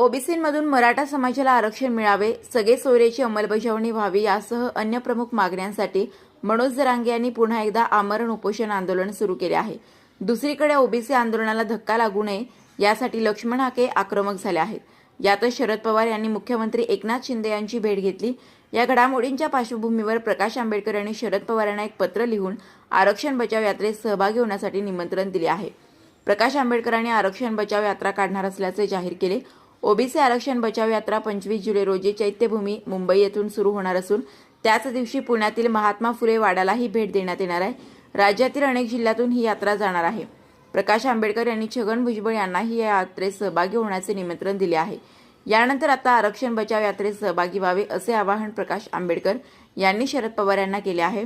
ओबीसीमधून मराठा समाजाला आरक्षण मिळावे सगळे सोयरेची अंमलबजावणी व्हावी यासह अन्य प्रमुख मागण्यांसाठी मनोज जरांगे यांनी पुन्हा एकदा आमरण उपोषण आंदोलन सुरू केले आहे. दुसरीकडे ओबीसी आंदोलनाला धक्का लागू नये यासाठी लक्ष्मण हाके आक्रमक झाले आहेत. यातच शरद पवार यांनी मुख्यमंत्री एकनाथ शिंदे यांची भेट घेतली. या घडामोडींच्या पार्श्वभूमीवर प्रकाश आंबेडकर यांनी शरद पवार यांना एक पत्र लिहून आरक्षण बचाव यात्रेत सहभागी होण्यासाठी निमंत्रण दिले आहे. प्रकाश आंबेडकरांनी आरक्षण बचाव यात्रा काढणार असल्याचे जाहीर केले. ओबीसी आरक्षण बचाव यात्रा पंचवीस जुलै रोजी चैत्यभूमी मुंबई येथून सुरू होणार असून त्याच दिवशी पुण्यातील महात्मा फुले वाड्यालाही भेट देण्यात येणार आहे. राज्यातील अनेक जिल्ह्यातून ही यात्रा जाणार आहे. प्रकाश आंबेडकर यांनी छगन भुजबळ यांनाही या यात्रेत सहभागी होण्याचे निमंत्रण दिले आहे. यानंतर आता आरक्षण बचाव यात्रेत सहभागी व्हावे असे आवाहन प्रकाश आंबेडकर यांनी शरद पवार यांना केले आहे.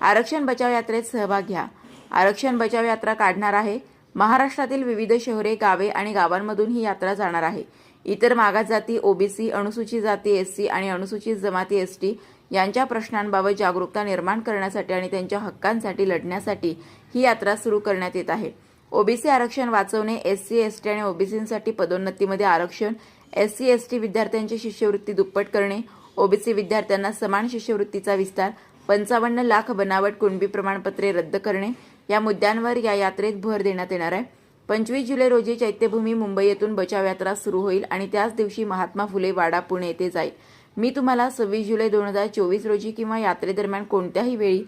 आरक्षण बचाव यात्रेत सहभाग घ्या. आरक्षण बचाव यात्रा काढणार आहे. महाराष्ट्रातील विविध शहरे गावे आणि गावांमधून ही यात्रा जाणार आहे. इतर मागास जाती ओबीसी अनुसूचित जाती एससी आणि अनुसूचित जमाती एसटी यांच्या प्रश्नांबाबत जागरूकता निर्माण करण्यासाठी आणि त्यांच्या हक्कांसाठी लढण्यासाठी ही यात्रा सुरू करण्यात येत आहे. ओबीसी आरक्षण वाचवणे एससी एसटी आणि ओबीसीसाठी पदोन्नतीमध्ये आरक्षण एससी एसटी विद्यार्थ्यांची शिष्यवृत्ती दुप्पट करणे ओबीसी विद्यार्थ्यांना समान शिष्यवृत्तीचा विस्तार पंचावन्न लाख बनावट कुणबी प्रमाणपत्रे रद्द करणे या मुद्द्यांवर या यात्रेत भर देण्यात येणार आहे. पंचवीस जुलै रोजी चैत्यभूमी मुंबई येथून बचाव यात्रा सुरू होईल आणि त्याच दिवशी महात्मा फुले वाडा पुणे येथे जाईल. मी तुम्हाला सव्वीस जुलै दोन हजार चोवीस रोजी किंवा यात्रेदरम्यान कोणत्याही वेळी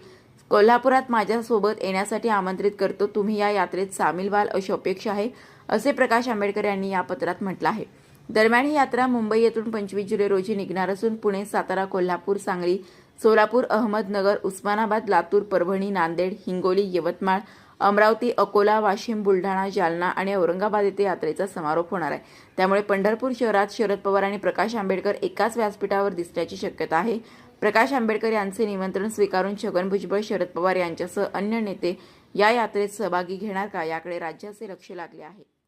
कोल्हापुरात माझ्यासोबत येण्यासाठी आमंत्रित करतो. तुम्ही या यात्रेत सामील व्हाल अशी अपेक्षा आहे असे प्रकाश आंबेडकर यांनी या पत्रात म्हटलं आहे. दरम्यान ही यात्रा मुंबई येथून पंचवीस जुलै रोजी निघणार असून पुणे सातारा कोल्हापूर सांगली सोलापूर अहमदनगर उस्मानाबाद लातूर परभणी नांदेड हिंगोली यवतमाळ अमरावती अकोला वाशिम बुलढाणा जालना आणि औरंगाबाद येथे यात्रेचा समारोप होणार आहे. त्यामुळे पंढरपूर शहरात शरद पवार आणि प्रकाश आंबेडकर एकाच व्यासपीठावर दिसण्याची शक्यता आहे. प्रकाश आंबेडकर यांचे निमंत्रण स्वीकारून छगन भुजबळ शरद पवार यांच्यासह अन्य नेते या यात्रेत सहभागी घेणार का? याकडे राज्याचे लक्ष लागले आहे.